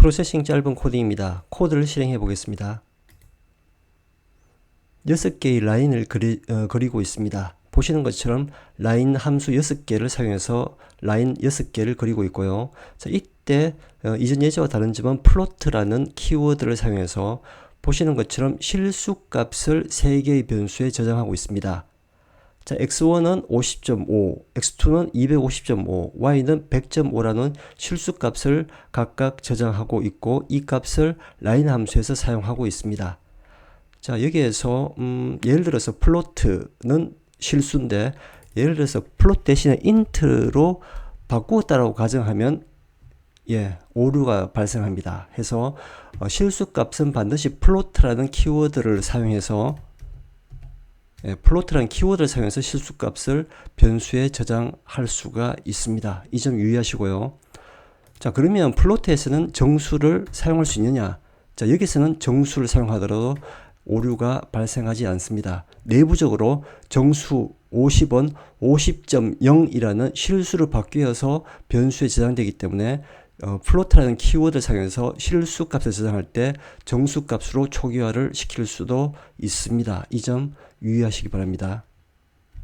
프로세싱 짧은 코딩입니다. 코드를 실행해 보겠습니다. 6개의 라인을 그리, 어, 그리고 있습니다. 보시는 것처럼 라인 함수 6개를 사용해서 라인 6개를 그리고 있고요. 자, 이때 어, 이전 예제와 다른 점은 플로트라는 키워드를 사용해서 보시는 것처럼 실수 값을 3개의 변수에 저장하고 있습니다. 자, x1은 50.5, x2는 250.5, y는 100.5라는 실수값을 각각 저장하고 있고 이 값을 라인 함수에서 사용하고 있습니다. 자, 여기에서 음, 예를 들어서 플로트는 실수인데 예를 들어서 플로트 대신에 인트로 바꾸었다라고 가정하면 예, 오류가 발생합니다. 해서 어, 실수 값은 반드시 플로트라는 키워드를 사용해서 예, 플로트라는 키워드를 사용해서 실수값을 변수에 저장할 수가 있습니다. 이 점 유의하시고요. 자, 그러면 플로트에서는 정수를 사용할 수 있느냐? 자, 여기서는 정수를 사용하더라도 오류가 발생하지 않습니다. 내부적으로 정수 50원 50.0이라는 실수를 바뀌어서 변수에 저장되기 때문에 어, 플로트라는 키워드를 사용해서 실수 값을 저장할 때 정수 값으로 초기화를 시킬 수도 있습니다. 이 점 유의하시기 바랍니다.